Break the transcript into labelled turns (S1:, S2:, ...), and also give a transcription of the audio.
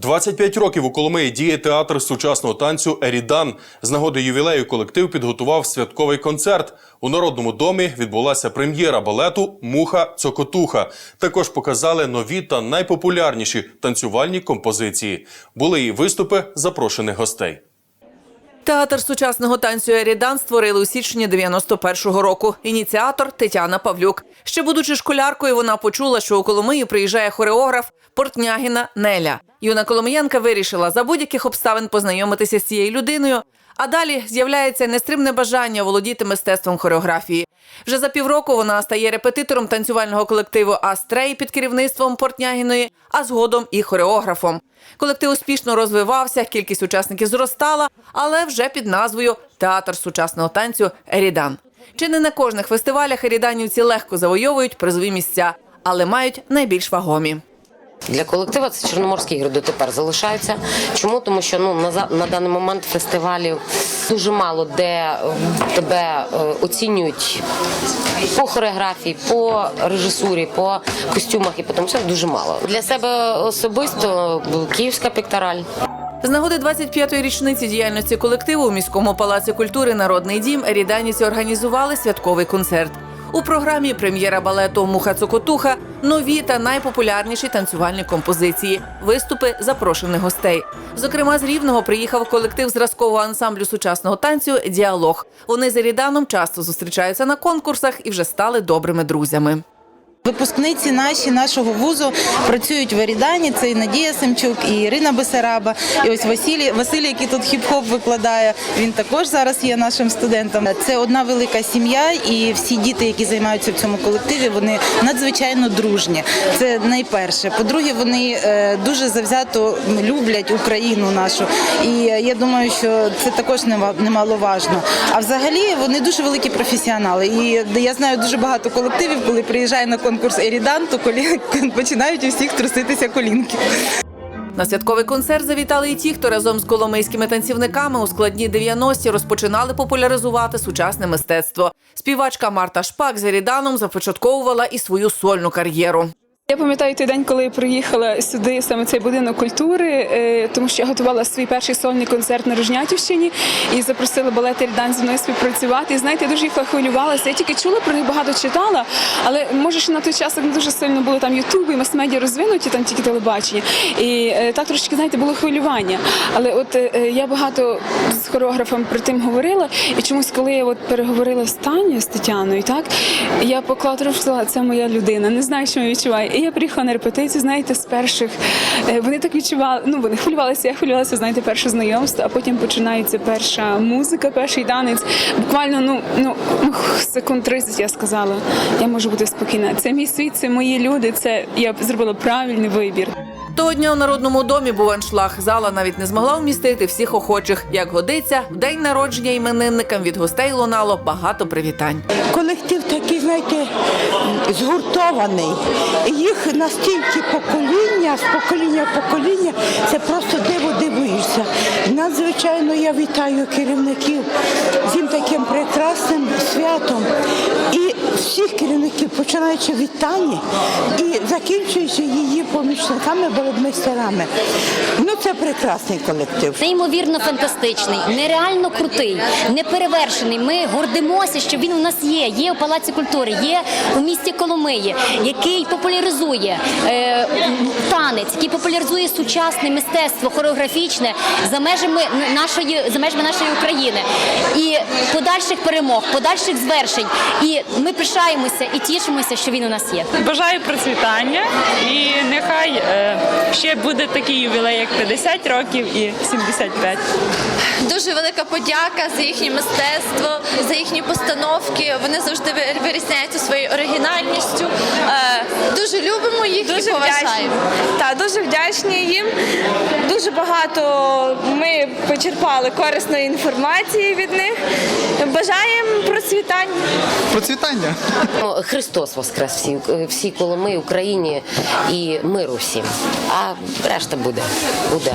S1: 25 років у Коломиї діє театр сучасного танцю Ерідан. З нагоди ювілею колектив підготував святковий концерт. У народному домі відбулася прем'єра балету Муха Цокотуха. Також показали нові та найпопулярніші танцювальні композиції. Були і виступи запрошених гостей.
S2: Театр сучасного танцю Ерідан створили у січні 91-го року. Ініціатор Тетяна Павлюк. Ще будучи школяркою, вона почула, що у Коломию приїжджає хореограф Портнягіна Неля. Юна Коломиянка вирішила за будь-яких обставин познайомитися з цією людиною. А далі з'являється нестримне бажання володіти мистецтвом хореографії. Вже за півроку вона стає репетитором танцювального колективу Астрей під керівництвом Портнягіної, а згодом і хореографом. Колектив успішно розвивався, кількість учасників зростала, але вже під назвою Театр сучасного танцю Ерідан. Чи не на кожних фестивалях еріданівці легко завойовують призові місця, але мають найбільш вагомі.
S3: Для колектива це Чорноморські ігри дотепер залишаються. Чому? Тому що ну на, на даний момент фестивалів дуже мало де е, тебе е, оцінюють по хореографії, по режисурі, по костюмах і по тому все дуже мало. Для себе особисто е, Київська пектораль.
S2: З нагоди 25-ї річниці діяльності колективу у міському палаці культури Народний дім еріданівці організували святковий концерт. У програмі прем'єра балету Муха Цокотуха нові та найпопулярніші танцювальні композиції, виступи запрошених гостей. Зокрема, з Рівного приїхав колектив зразкового ансамблю сучасного танцю Діалог. Вони з Ріданом часто зустрічаються на конкурсах і вже стали добрими друзями.
S4: Випускниці наші нашого вузу працюють в Ерідані. Це і Надія Семчук, і Ірина Бесараба, і ось Василій, Василь, який тут хіп-хоп викладає. Він також зараз є нашим студентом. Це одна велика сім'я, і всі діти, які займаються в цьому колективі, вони надзвичайно дружні. Це найперше. По-друге, вони е, дуже завзято люблять Україну нашу. І я думаю, що це також нема- немаловажно. А взагалі вони дуже великі професіонали. І я знаю дуже багато колективів, коли приїжджає на конкурс Ерідан, то колі... починають у всіх труситися колінки.
S2: На святковий концерт завітали і ті, хто разом з коломийськими танцівниками у складні 90-ті розпочинали популяризувати сучасне мистецтво. Співачка Марта Шпак з Еріданом започатковувала і свою сольну кар'єру.
S5: Я пам'ятаю той день, коли я приїхала сюди, саме цей будинок культури, е, тому що я готувала свій перший сольний концерт на Рожнятівщині і запросила балет Ерідан зі мною співпрацювати. І знаєте, я дуже їх хвилювалася. Я тільки чула про них багато читала, але може ще на той час не дуже сильно було там Ютуб і мас-медіа розвинуті, там тільки телебачення. І е, так трошки, знаєте, було хвилювання. Але от е, я багато з хореографом про тим говорила, і чомусь, коли я от переговорила з Танею, з Тетяною, так я поклала трубку, це моя людина, не знаю, що я відчуваю. І я приїхала на репетицію, знаєте, з перших е, вони так відчували. Ну вони хвилювалися, я хвилювалася, знаєте, перше знайомство, а потім починається перша музика, перший танець. Буквально ну ну секунд 30 я сказала, я можу бути спокійна. Це мій світ, це мої люди. Це я зробила правильний вибір.
S2: Того дня у народному домі був аншлаг. Зала навіть не змогла вмістити всіх охочих. Як годиться, в день народження іменинникам від гостей лунало багато привітань.
S6: колектив такий, знаєте, згуртований. Їх настільки покоління, з покоління в покоління, це просто диво дивуєшся. Надзвичайно я вітаю керівників з таким прекрасним святом. Всіх керівників, починаючи від Тані і закінчуючи її помічниками, балетмейстерами. Ну, це прекрасний колектив.
S7: Неймовірно фантастичний, нереально крутий, неперевершений. Ми гордимося, що він у нас є. Є у Палаці культури, є у місті Коломиї, який популяризує е, танець, який популяризує сучасне мистецтво, хореографічне за межами нашої за межами нашої України і подальших перемог, подальших звершень. І ми пишаємося і тішимося, що він у нас є.
S8: Бажаю процвітання і нехай е, ще буде такий ювілей, як 50 років і 75.
S9: Дуже велика подяка за їхнє мистецтво, за їхні постановки. Вони завжди ви- вирізняються своєю оригінальністю. Е, Дуже любимо їх і
S10: Дуже
S9: поважаємо.
S10: вдячні. Так, дуже вдячні їм. Дуже багато ми почерпали корисної інформації від них. Бажаємо процвітання.
S11: Процвітання.
S3: Христос воскрес всі, всі Коломи, Україні і миру всім. А решта буде. буде.